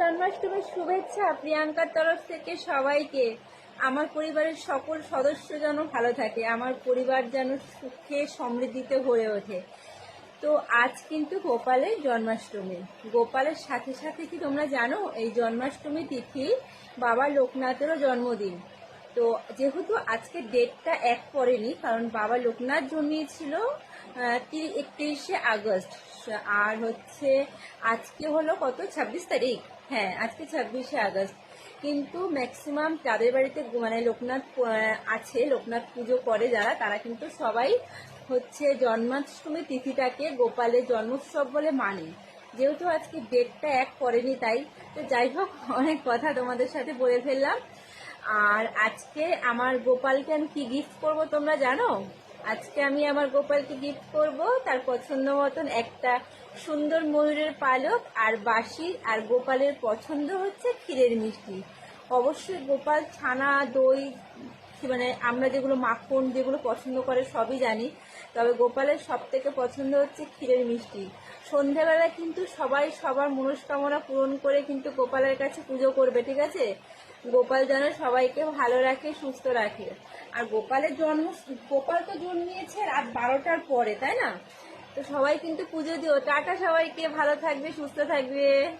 জন্মাষ্টমীর শুভেচ্ছা প্রিয়াঙ্কার তরফ থেকে সবাইকে। আমার পরিবারের সকল সদস্য যেন ভালো থাকে, আমার পরিবার যেন সুখে সমৃদ্ধিতে হয়ে ওঠে। তো আজ কিন্তু গোপালের জন্মাষ্টমী। গোপালের সাথে সাথে কি তোমরা জানো, এই জন্মাষ্টমী তিথি বাবা লোকনাথেরও জন্মদিন। তো যেহেতু আজকে ডেটটা এক পড়েনি, কারণ বাবা লোকনাথ জন্মিয়েছিল একত্রিশে আগস্ট। আর হচ্ছে আজকে হলো কত? ছাব্বিশ তারিখ। হ্যাঁ আজকে ছাব্বিশে আগস্ট। কিন্তু ম্যাক্সিমাম তাদের বাড়িতে মানে লোকনাথ আছে, লোকনাথ পুজো করে যারা, তারা কিন্তু সবাই হচ্ছে জন্মাষ্টমী তিথিটাকে গোপালের জন্মোৎসব বলে মানে। যেহেতু আজকে ডেটটা এক করেনি তাই। তো যাই হোক, অনেক কথা তোমাদের সাথে বলে ফেললাম। আর আজকে আমার গোপালকে আমি কি গিফট করব তোমরা জানো? আজকে আমি আমার গোপালকে গিফট করব। তার পছন্দ মতন একটা সুন্দর ময়ূরের পালক আর বাসি আর গোপালের পছন্দ হচ্ছে ক্ষীরের মিষ্টি। অবশ্যই গোপাল ছানা, দই মানে আমরা যেগুলো মাখন যেগুলো পছন্দ করে সবই জানি। তবে গোপালের সব থেকে পছন্দ হচ্ছে ক্ষীরের মিষ্টি। সন্ধেবেলা কিন্তু সবাই সবার মনস্কামনা পূরণ করে কিন্তু গোপালের কাছে পুজো করবে, ঠিক আছে? গোপাল যেন সবাইকে ভালো রাখে, সুস্থ রাখে। আর গোপালের জন্ম, গোপাল তো জন্মিয়েছে রাত বারোটার পরে, তাই না? তো সবাই কিন্তু পুজো দিও। টাটা সবাইকে, ভালো থাকবে, সুস্থ থাকবে।